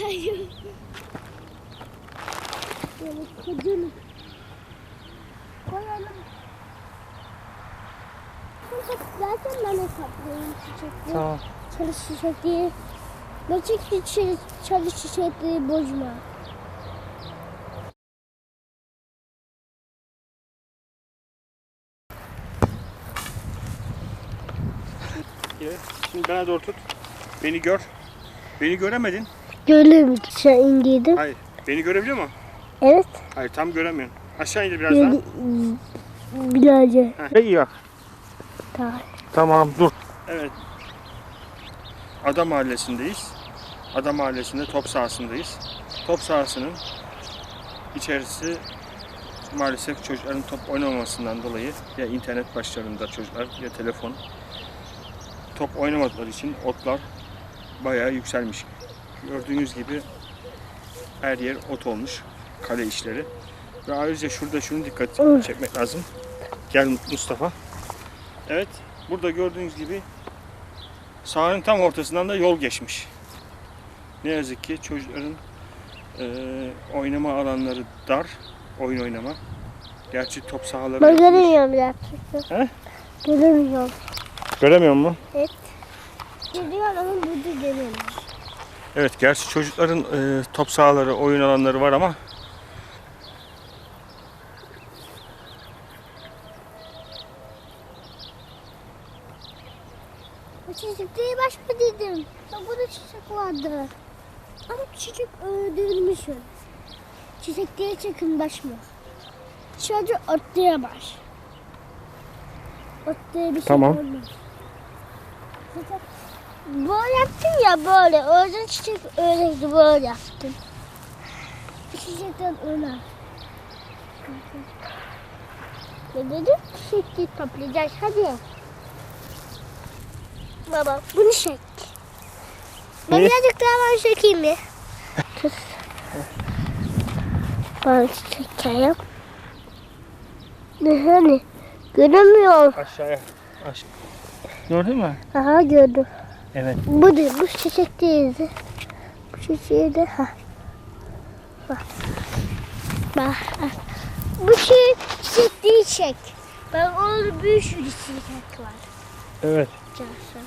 kayıyor. Böyle kocaman. Koyalım. Zaten ben hesaplayayım çiçekleri. Tamam. Çalı çiçekleri. Böcek çiçeği, çalı çiçekleri bozma. Şimdi bana doğru tut. Beni gör. Beni göremedin. Gördüm sen indiydim. Hayır. Beni görebiliyor mu? Evet. Hayır tam göremiyorum. Aşağı indir biraz daha. Bilalce. Heh. İyi bak. Tamam. Tamam dur. Evet. Ada Mahallesi'ndeyiz. Ada Mahallesi'nde top sahasındayız. Top sahasının içerisi maalesef çocukların top oynamamasından dolayı ya internet başlarında çocuklar ya telefon top oynamadıkları için otlar bayağı yükselmiş. Gördüğünüz gibi her yer ot olmuş. Kale işleri. Ve ayrıca şurada şunu dikkat çekmek lazım. Gel Mustafa. Evet, burada gördüğünüz gibi sahanın tam ortasından da yol geçmiş. Ne yazık ki çocukların eee, oynama alanları dar, oyun oynama. Gerçi top sahaları Ben göremiyorum gerçekten. He? Göremiyorum. Göremiyor musun? Görüyorum ama burada göremiyorum. Evet, gerçi çocukların eee, top sahaları, oyun alanları var ama Bu çiçekleri başka dedim. Ya burada çiçek vardı. Ama çiçek öldürmüşüm. Çiçekleri çekin başma. Sadece otluya baş. Otluya bir şey Tamam. olmaz. Zaten Böyle yaptım ya böyle. Orada çiçek öyleydi böyle yaptım. Çiçekten öyle. Ne dedim? Çiçekleri toplayacağız hadi. Baba bunu çek. Ben birazcık daha ben çekeyim mi? Tut. Ben çekeyim. Ne hani? Göremiyorum. aşağıya. Aş Gördün mü? Aha gördüm. Evet. Bu değil, bu çiçek değildi. Bu çiçeği de ha. Bak. Bak. Bu şey çiçek değil çiçek. Bak orada bir sürü çiçek var. Evet. Cansu.